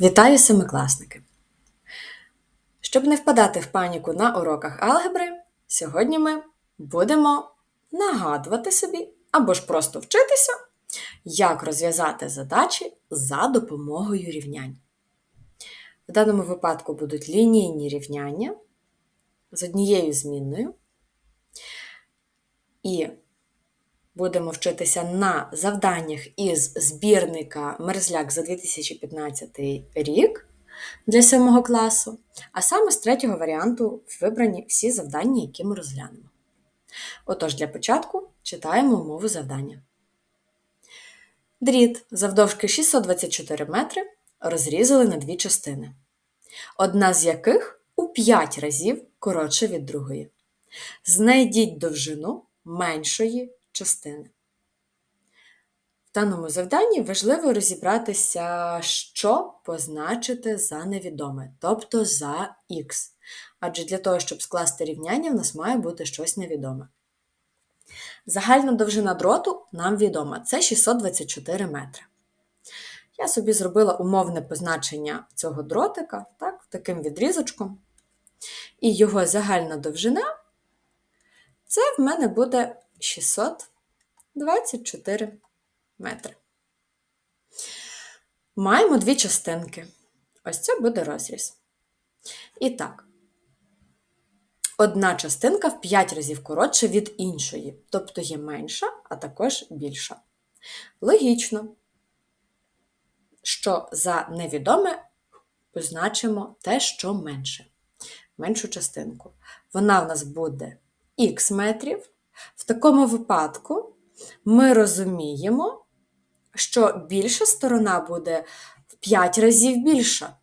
Вітаю семикласники! Щоб не впадати в паніку на уроках алгебри, сьогодні ми будемо нагадувати собі або ж просто вчитися, як розв'язати задачі за допомогою рівнянь. В даному випадку будуть лінійні рівняння з однією змінною. І будемо вчитися на завданнях із збірника Мерзляк за 2015 рік для 7 класу, а саме з третього варіанту вибрані всі завдання, які ми розглянемо. Отож, для початку читаємо умову завдання. Дріт завдовжки 624 метри розрізали на дві частини, одна з яких у 5 разів коротша від другої. Знайдіть довжину меншої частини. В даному завданні важливо розібратися, що позначити за невідоме, тобто за х. Адже для того, щоб скласти рівняння, в нас має бути щось невідоме. Загальна довжина дроту нам відома це 624 метри. Я собі зробила умовне позначення цього дротика так, таким відрізочком. І його загальна довжина це в мене буде 624 метри. Маємо дві частинки. Ось це буде розріз. І так, одна частинка в 5 разів коротша від іншої, тобто є менша, а також більша. Логічно, що за невідоме позначимо те, що менше. Меншу частинку. Вона в нас буде х метрів. В такому випадку ми розуміємо, що більша сторона буде в 5 разів більша.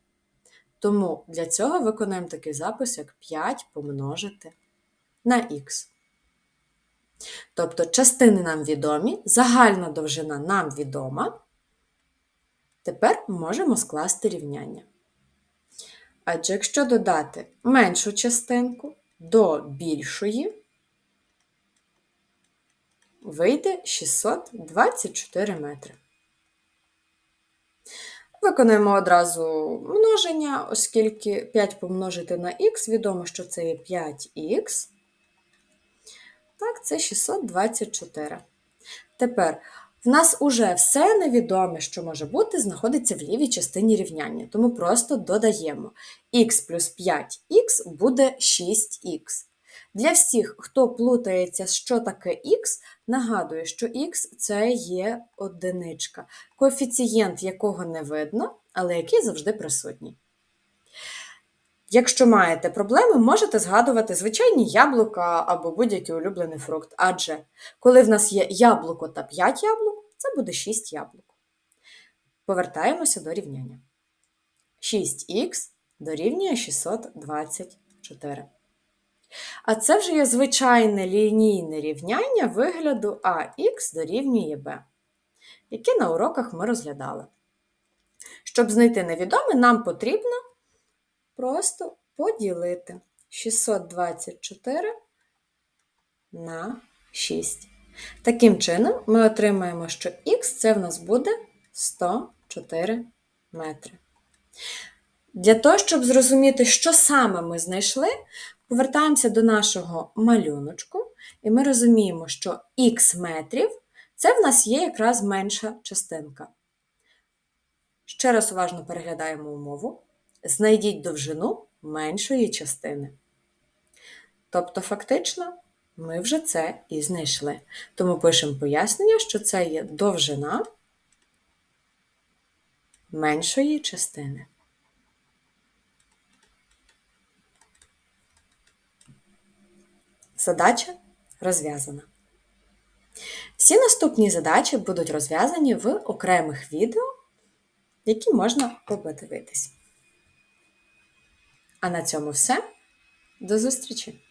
Тому для цього виконаємо такий запис, як 5 помножити на х. Тобто частини нам відомі, загальна довжина нам відома. Тепер можемо скласти рівняння. Адже якщо додати меншу частинку до більшої, вийде 624 метри. Виконуємо одразу множення, оскільки 5 помножити на х, відомо, що це є 5х. Так, це 624. Тепер в нас уже все невідоме, що може бути, знаходиться в лівій частині рівняння, тому просто додаємо х плюс 5х буде 6х. Для всіх, хто плутається, що таке х, нагадую, що х це є одиничка, коефіцієнт якого не видно, але який завжди присутній. Якщо маєте проблеми, можете згадувати звичайні яблука або будь-який улюблений фрукт. Адже коли в нас є яблуко та 5 яблук, це буде 6 яблук. Повертаємося до рівняння. 6х дорівнює 624. А це вже є звичайне лінійне рівняння вигляду АХ дорівнює Б, яке на уроках ми розглядали. Щоб знайти невідоме, нам потрібно просто поділити 624 на 6. Таким чином, ми отримаємо, що х це в нас буде 104 метри. Для того, щоб зрозуміти, що саме ми знайшли, повертаємося до нашого малюночку, і ми розуміємо, що х метрів це в нас є якраз менша частинка. Ще раз уважно переглядаємо умову. Знайдіть довжину меншої частини. Тобто, фактично, ми вже це і знайшли. Тому пишемо пояснення, що це є довжина меншої частини. Задача розв'язана. Всі наступні задачі будуть розв'язані в окремих відео, які можна подивитись. А на цьому все. До зустрічі!